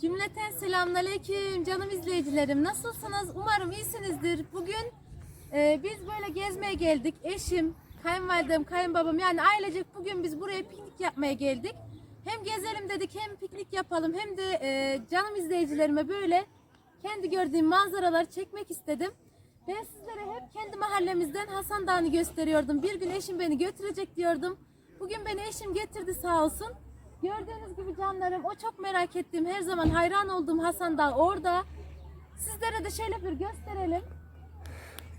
Cümleten selamünaleyküm canım izleyicilerim. Nasılsınız? Umarım iyisinizdir. Bugün e, biz böyle gezmeye geldik. Eşim, kayınvalidem, kayınbabam yani ailecek bugün biz buraya piknik yapmaya geldik. Hem gezelim dedik hem piknik yapalım hem de e, canım izleyicilerime böyle kendi gördüğüm manzaraları çekmek istedim. Ben sizlere hep kendi mahallemizden Hasan Dağı'nı gösteriyordum. Bir gün eşim beni götürecek diyordum. Bugün beni eşim getirdi sağ olsun. Gördüğünüz gibi canlarım o çok merak ettiğim her zaman hayran olduğum Hasan Dağ orada. Sizlere de şöyle bir gösterelim.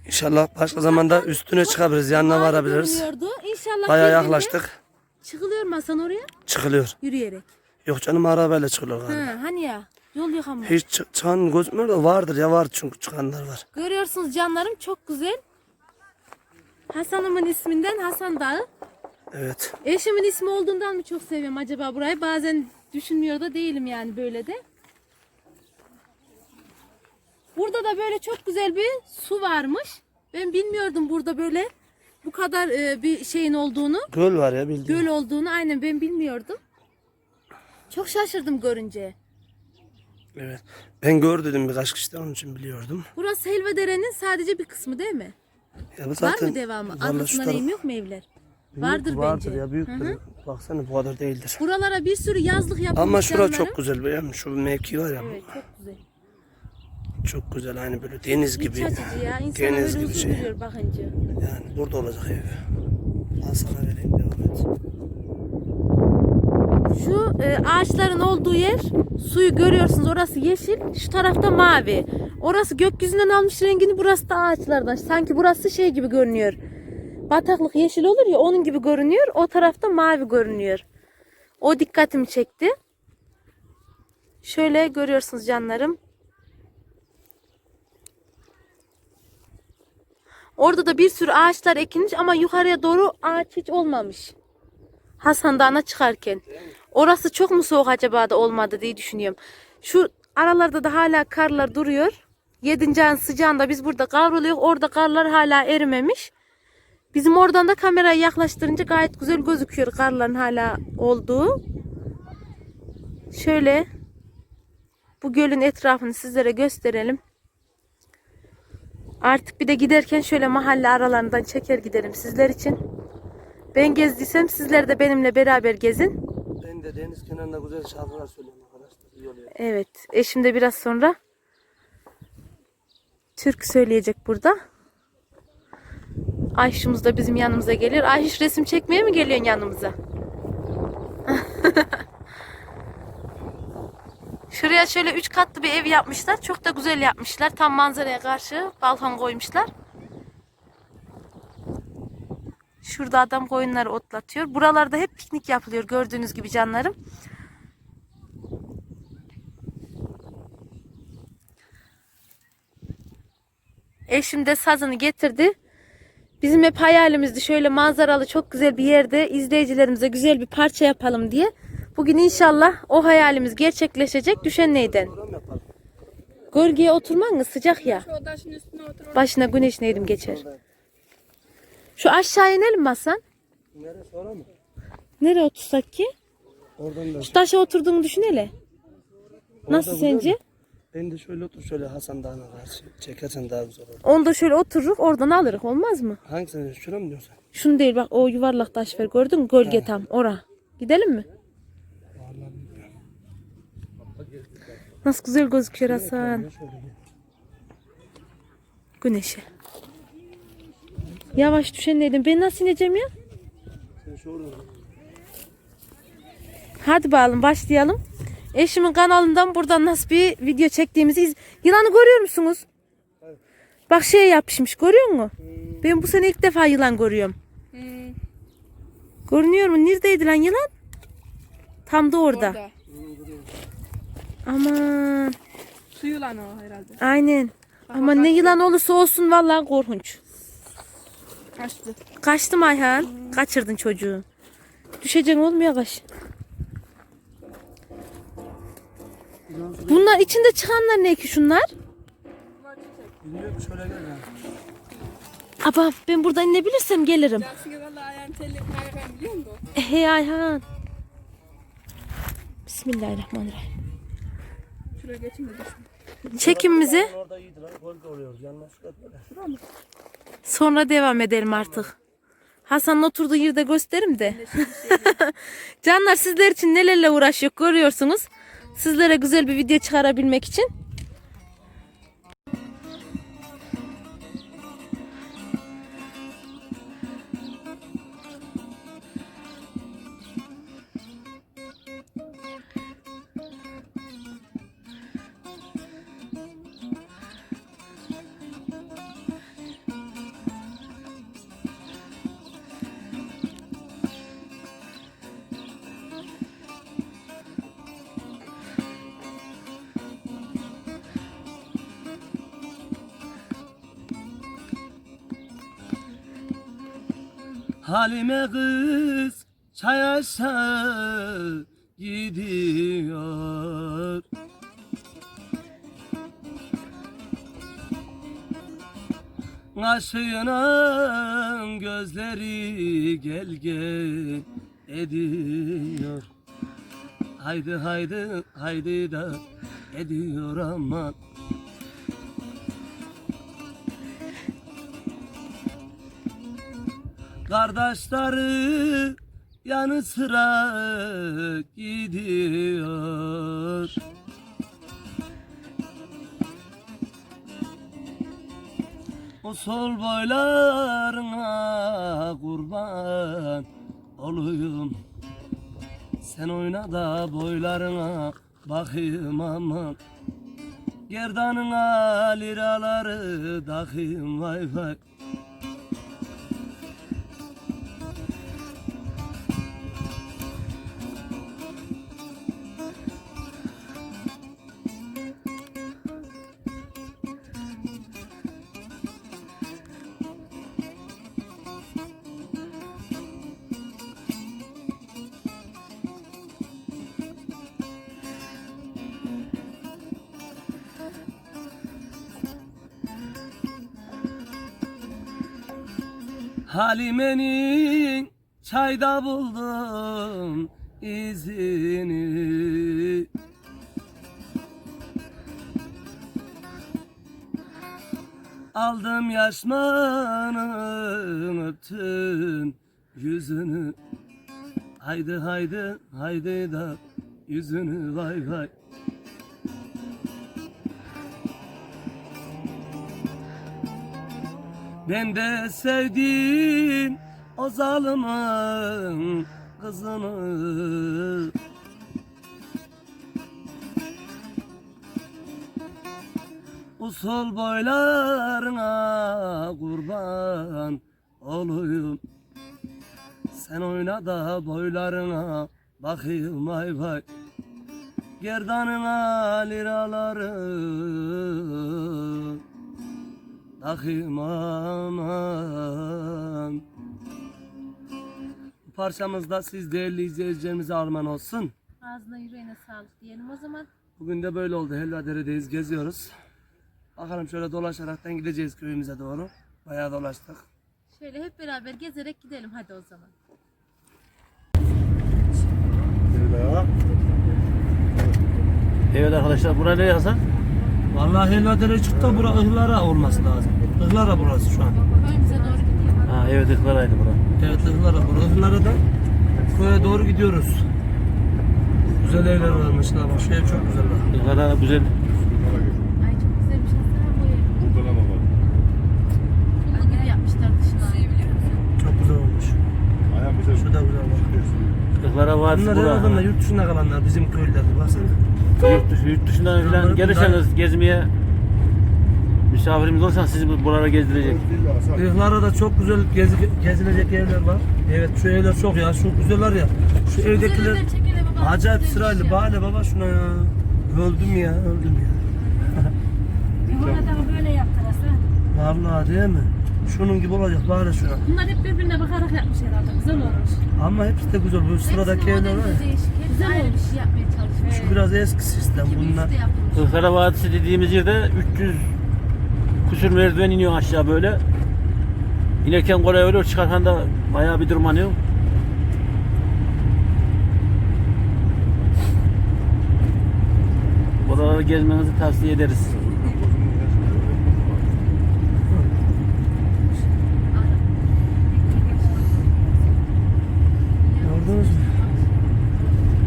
İnşallah başka zamanda üstüne çıkabiliriz. Yanına Mavi varabiliriz. görünüyordu. İnşallah Bayağı yaklaştık. Çıkılıyor mu Hasan oraya? Çıkılıyor. Yürüyerek. Yok canım arabayla çıkılıyor galiba. Ha, hani ya yol yok ama. Hiç çı- çıkan gözükmüyor da vardır ya var çünkü çıkanlar var. Görüyorsunuz canlarım çok güzel. Hasan'ımın isminden Hasan Dağı. Evet. Eşimin ismi olduğundan mı çok seviyorum acaba burayı? Bazen düşünmüyor da değilim yani böyle de. Burada da böyle çok güzel bir su varmış. Ben bilmiyordum burada böyle bu kadar e, bir şeyin olduğunu. Göl var ya bildiğin. Göl olduğunu aynen ben bilmiyordum. Çok şaşırdım görünce. Evet. Ben gördüm birkaç kişiden onun için biliyordum. Burası Helvedere'nin sadece bir kısmı değil mi? Ya bu Var zaten mı devamı? Taraf- eğim yok mu evler? Büyük- Vardır, vardır bence. ya büyüktür. Hı hı. Baksana bu kadar değildir. Buralara bir sürü yazlık yapılmış Ama şura çok güzel. Yani şu mevki var ya. Evet çok güzel. Çok güzel aynı böyle deniz gibi. İç açıcı ya. İnsana Deniz böyle gibi huzur şey. veriyor bakınca. Yani burada olacak ev. Al sana vereyim devam et. Şu e, ağaçların olduğu yer suyu görüyorsunuz orası yeşil şu tarafta mavi. Orası gökyüzünden almış rengini burası da ağaçlardan. Sanki burası şey gibi görünüyor. Bataklık yeşil olur ya onun gibi görünüyor. O tarafta mavi görünüyor. O dikkatimi çekti. Şöyle görüyorsunuz canlarım. Orada da bir sürü ağaçlar ekilmiş ama yukarıya doğru ağaç hiç olmamış. Hasan Dağı'na çıkarken. Orası çok mu soğuk acaba da olmadı diye düşünüyorum. Şu aralarda da hala karlar duruyor. Yedinci ayın sıcağında biz burada kavruluyor. Orada karlar hala erimemiş. Bizim oradan da kamerayı yaklaştırınca gayet güzel gözüküyor karların hala olduğu. Şöyle bu gölün etrafını sizlere gösterelim. Artık bir de giderken şöyle mahalle aralarından çeker giderim sizler için. Ben gezdiysem sizler de benimle beraber gezin. Ben de deniz kenarında güzel şarkılar söylüyorum arkadaşlar. İyi oluyor. Evet, eşim de biraz sonra türkü söyleyecek burada. Ayşumuz da bizim yanımıza gelir. Ayşuş resim çekmeye mi geliyorsun yanımıza? Şuraya şöyle üç katlı bir ev yapmışlar. Çok da güzel yapmışlar. Tam manzaraya karşı balkon koymuşlar. Şurada adam koyunları otlatıyor. Buralarda hep piknik yapılıyor gördüğünüz gibi canlarım. Eşim de sazını getirdi. Bizim hep hayalimizdi şöyle manzaralı çok güzel bir yerde izleyicilerimize güzel bir parça yapalım diye. Bugün inşallah o hayalimiz gerçekleşecek. Düşen neyden? Gölgeye oturman mı sıcak ya. Başına güneş neydim geçer. Şu aşağı inelim mi Hasan? Nereye sonra mı? Nereye otursak ki? Oradan da. Şu taşa oturduğunu düşün hele. Nasıl sence? Ben de şöyle otur şöyle Hasan Dağı'na karşı. Çekersen daha güzel olur. Onu da şöyle otururuk oradan alırız olmaz mı? Hangisini? Şuna mı diyorsun? Şunu değil bak o yuvarlak taş ver gördün mü? Gölge tam ora. Gidelim mi? Vallahi bilmiyorum. Nasıl güzel gözüküyor Hasan. Şöyle bir- Güneşe. Yavaş düşen neydim? Ben nasıl ineceğim ya? Sen şu oradan. Hadi bakalım başlayalım. Eşimin kanalından buradan nasıl bir video çektiğimizi iz... Yılanı görüyor musunuz? Bak şey yapışmış görüyor musun? Ben bu sene ilk defa yılan görüyorum. Hmm, Görünüyor mu? Neredeydi lan yılan? Tam da orada. orada. Aman. Su yılanı o herhalde. Aynen. Ama ne yılan olursa olsun vallahi korkunç. Kaçtı. Kaçtım Ayhan. Kaçırdın çocuğu. Düşeceksin oğlum yavaş. Bunlar içinde çıkanlar ne ki şunlar? Bilmiyorum şöyle gel ya. Aba ben buradan inebilirsem gelirim. Musun? Hey Ayhan. Bismillahirrahmanirrahim. Şuraya geçin sonra devam edelim artık. Hasan'ın oturduğu yerde gösterim de. Canlar sizler için nelerle uğraşıyor görüyorsunuz. Sizlere güzel bir video çıkarabilmek için. Halime kız çay aşağı gidiyor. Kaşıyla gözleri gel gel ediyor. Haydi haydi haydi da ediyor aman. Kardeşleri yanı sıra gidiyor. O sol boylarına kurban olayım. Sen oyna da boylarına bakayım aman. Gerdanına liraları takayım vay vay. Halime'nin çayda buldum izini. Aldım yaşmanın öptüm yüzünü. Haydi haydi haydi da yüzünü vay vay Ben de sevdim o zalimin kızını. Usul boylarına kurban olayım. Sen oyna da boylarına bakayım vay vay. Gerdanına liraları takayım aman Bu parçamız da siz değerli izleyicilerimize armağan olsun. Ağzına yüreğine sağlık diyelim o zaman. Bugün de böyle oldu. Helvadere'deyiz, geziyoruz. Bakalım şöyle dolaşaraktan gideceğiz köyümüze doğru. Bayağı dolaştık. Şöyle hep beraber gezerek gidelim hadi o zaman. Evet arkadaşlar bura nereye Hasan? Vallahi Helvadere çıktı da bura Ihlara olması lazım. Ihlara burası şu an. Köyümüze doğru gidelim. Ha evet ıklaraydı bura. Evet Ihlara bura. Ihlara'dan köye doğru gidiyoruz. Güzel evler varmış la bak. Şu ev çok güzel bak. Iklara güzel. Ay çok var. Güzel olmuş. Ayağım bize Şu da güzel bak. Iklara Vadisi Bunlar bura. herhalde yurt dışında kalanlar bizim köylüler. Baksana. Yurt, dışı, yurt dışından falan gelirseniz gezmeye misafirimiz olsan sizi bu- buralara gezdirecek. Ihlara da çok güzel gezi, gezilecek evler var. Evet şu evler çok ya. Şu güzeller ya. Şu evdekiler baba. acayip sırayla. ya. Bana baba şuna ya. Öldüm ya öldüm ya. Yuvarladan böyle yaptırası. Vallahi değil mi? Şunun gibi olacak bari şuna. Bunlar hep birbirine bakarak yapmış herhalde. Güzel olmuş. Ama hepsi de güzel. Bu sıradaki evler var ya. Bir şey yapmaya biraz eski sistem bunlar. Iklara Vadisi dediğimiz yerde 300 kusur merdiven iniyor aşağı böyle. İnerken kolay oluyor çıkarken de bayağı bir durmanıyor. Buraları gezmenizi tavsiye ederiz. Gördünüz mü?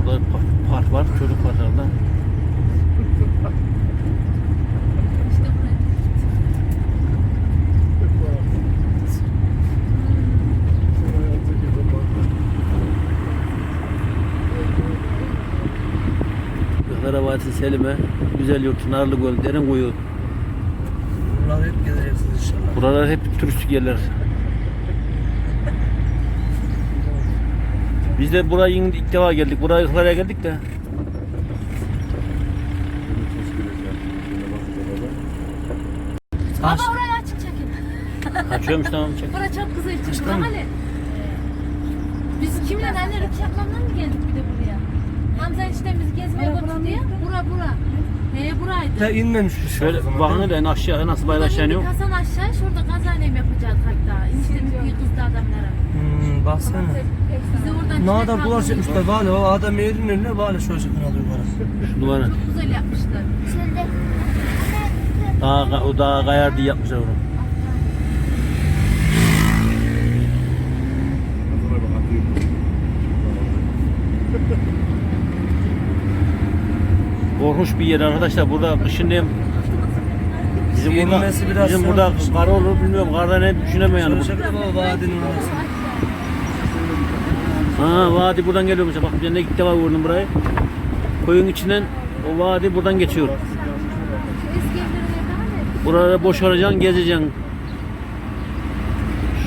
Burada park, var, çocuk parklarında. İşte buraya. Kızlara Vadisi Selime, Güzel Yurt, Narlıgöl, Derinkuyu. Buraları hep gezeceksiniz inşallah. Buralar hep turistik yerler. Biz de buraya ilk defa geldik. Buraya buraya geldik de. Baba orayı açık çekin. Açıyormuş tamam çek. Bura çok güzel çıktı. Hani biz kimle anne Rıkçı ablamla mı geldik? Hamza enişten bizi gezmeye götürdü ya. Bura bura. He buraydı. Ya inmemiş şey Şöyle bakın en aşağı nasıl iniyor. indik Hasan aşağı şurada kazanem yapacağız hatta. Eniştemiz bir kızdı adamlara. Hmm, baksana. Ne aldı. çekmişler bari o adam yerin önüne bari şöyle alıyor bana. Şu duvara. Çok güzel yapmışlar. Daha, o daha kayar diye yapmışlar onu. Korkunç bir yer arkadaşlar. Burada kışın hem bizim burada, biraz bizim zor. burada kar olur bilmiyorum. Kardan hep düşünemiyorum yani. Vadinin orası. Ha vadi buradan geliyormuş. Bak ben de ilk defa gördüm burayı. Koyun içinden o vadi buradan geçiyor. Burada boş arayacaksın, gezeceksin.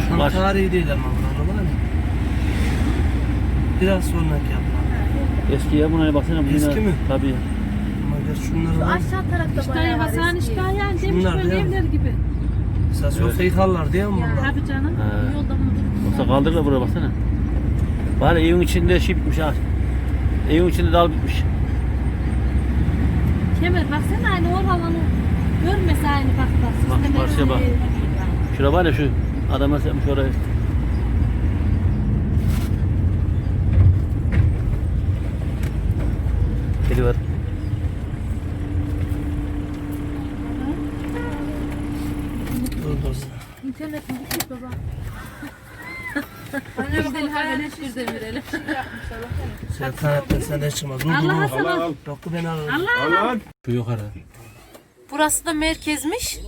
Tam Var. tarihi değil ama buranın var ya. Biraz sonraki yapılan. Eski ya buna baksana. Eski mi? Tabii. Ama gel şunları Şu var. aşağı tarafta İşte bayağı var Hasan eski. işte yani demiş Şunlar böyle değil mi? evler gibi. Esas yoksa yıkarlar diye mi bunlar? Tabii canım. Ha. Yolda mı Yoksa kaldır da buraya baksana. Bari evin içinde şey bitmiş ha. Evin içinde dal bitmiş. Kemer baksana aynı oralanı görmese aynı bak bak. Bak, Sisteme karşıya bak. böyle. Şura var ya şu adam nasıl yapmış orayı. Kedi var. Dur dur. İnternet mi gitmiş baba? Gidelim hemen hiçbir de verelim. Sen kanatten senden çıkmaz. Dur dur. Allah'a dur. sabah. Yok ben alırım. Allah. Şu yukarı. Burası da merkezmiş.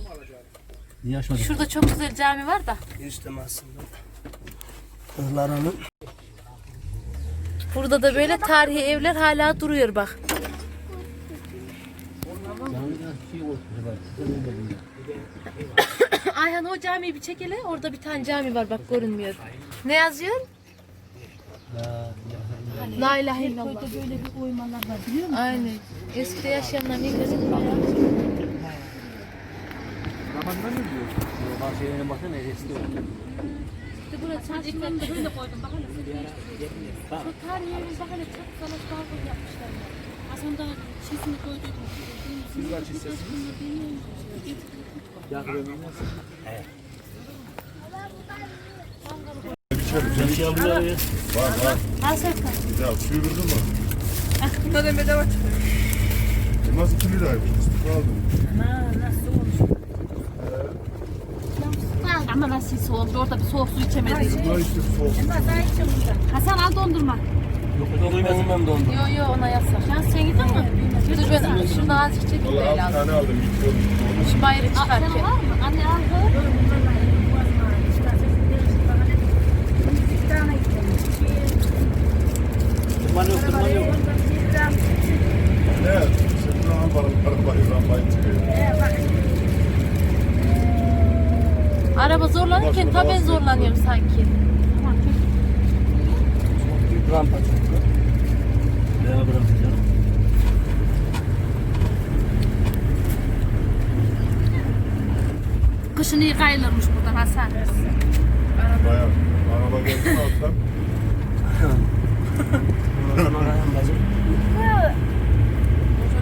Niye açmadın? Şurada çok güzel cami var da. Eniştem aslında. Ihlar Hanım. Burada da böyle tarihi evler hala duruyor bak. Ayhan o camiyi bir çekele. Orada bir tane cami var bak görünmüyor. Ne yazıyor? La ilahe illallah. böyle bir oymalar var biliyor musun? Aynen. Eskide yaşayanlar ne güzel ya. baksana eski İşte burası Çarşıdan da böyle koydum bak hele. Şu tarihi evimiz bak hele çok salak balkon yapmışlar. Ya. Hasan da şişini koydum. Al Serkan. Ya suyurdun mu? Bunlardan bedava çıkıyor. Nasıl 2 liraymış? Fıstık aldım. Ama nasıl soğuk orada bir soğuk su içemedik. Bunlar işte soğuk. Hasan al dondurma. Olmam dondu. Yo yo ona yasak. Ya sen gidin mi? Dur ben şunu azıcık çekeyim de Valla el 6 aldım. tane aldım. Şu bayrağı Senin çıkarken. var mı? Anne al. Tırman yok, tırman yok. Ne? Çıkıyor. Araba zorlanırken ta ben zorlanıyorum sanki rampa çıktı. Veya bırakacağım. Kışın iyi kayılırmış burada Hasan. Bayağı araba geldi alttan. Orası bacım.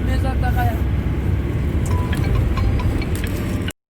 Mezarda kayar.